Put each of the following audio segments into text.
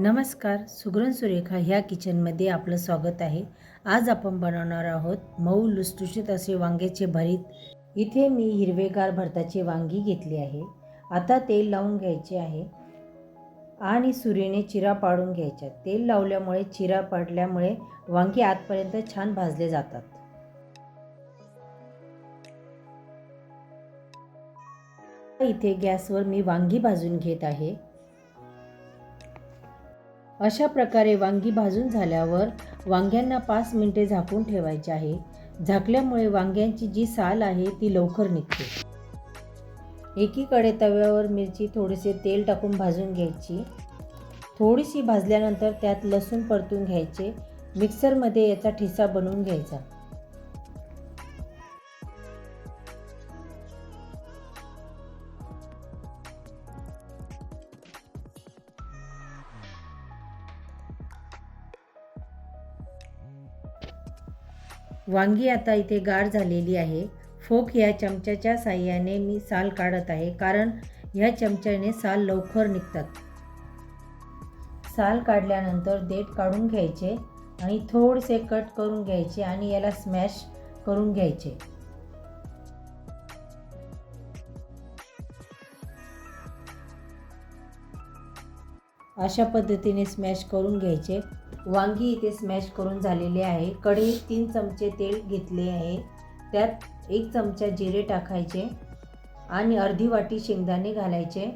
नमस्कार सुगरण सुरेखा ह्या किचनमध्ये आपलं स्वागत आहे. आज आपण बनवणार आहोत मऊ लुसलुशीत असे वांग्याचे भरीत. इथे मी हिरवेगार भरताचे वांगी घेतली आहे. आता तेल लावून घ्यायचे आहे आणि सुरीने चिरा पाडून घ्यायच्या तेल लावल्यामुळे चिरा पाडल्यामुळे वांगी आतपर्यंत छान भाजले जातात. इथे गॅसवर मी वांगी भाजून घेत आहे. अशा प्रकारे वांगी भाजून झाल्यावर वांग्यांना पाच मिनटे झाकून ठेवायचे आहे. झाकल्यामुळे वांग्यांची जी साल आहे ती लवकर निघते. एकीकडे तव्यावर मिरची थोडेसे तेल टाकून भाजून घ्यायची. थोडीशी भाजल्यानंतर त्यात लसूण परतून घ्यायचे. मिक्सरमध्ये याचा ठिसा बनवून घ्यायचा. वांगी आता इथे गार झालेली आहे. फोक या चमच्याच्या साह्याने मी साल काढत आहे कारण ह्या चमच्याने साल लवकर निघतात. साल काढल्यानंतर देठ काढून घ्यायचे आणि थोडेसे कट करून घ्यायचे आणि याला स्मॅश करून घ्यायचे. अशा पद्धतीने स्मॅश करून घ्यायचे. वांगी इथे स्मॅश करून झालेले आहे. कढईत तीन चमचे तेल घेतले आहे. त्यात एक चमचा जिरे टाकायचे आणि अर्धी वाटी शेंगदाणे घालायचे.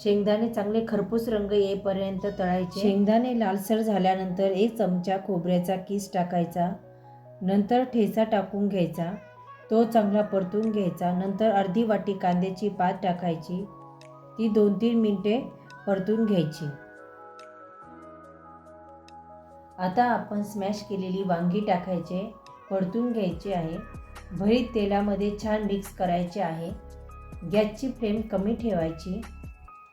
शेंगदाणे चांगले खरपूस रंग येईपर्यंत तळायचे. शेंगदाणे लालसर झाल्यानंतर एक चमचा खोबऱ्याचा किस टाकायचा. नंतर ठेचा टाकून घ्यायचा. तो चांगला परतून घ्यायचा. नंतर अर्धी वाटी कांद्याची पात टाकायची. ती दोन तीन मिनटे परतून घ्यायची. आता आपण स्मॅश केलेली वांगी टाकायचे परतून घ्यायची आहे. भरीत तेलामध्ये छान मिक्स करायचे आहे. गॅसची फ्लेम कमी ठेवायची.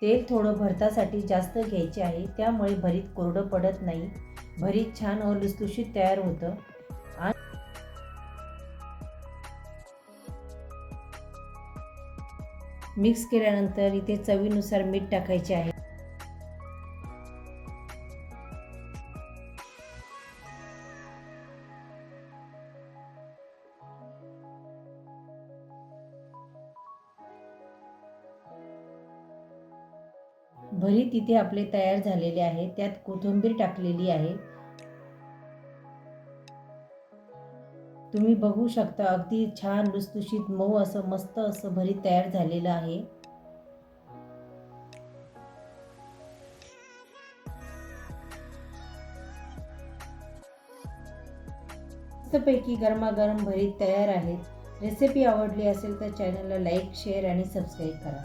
तेल थोडं भरतासाठी जास्त घ्यायचे आहे. त्यामुळे भरीत कोरडं पडत नाही. भरीत छान व लुसलुशीत तयार होतं. मिक्स केल्यानंतर इथे चवीनुसार मीठ टाकायचे आहे. भरीत इथे आपले तयार झालेले आहे. त्यात कोथिंबीर टाकलेली आहे. तुम्ही बघू शकता अगदी छान लुसलुशीत मऊ असं मस्त असं भरीत तयार झालेलं आहे. मस्तपैकी गरमागरम भरीत तयार आहेत रेसिपी आवडली असेल तर चॅनलला लाईक शेअर आणि सबस्क्राईब करा.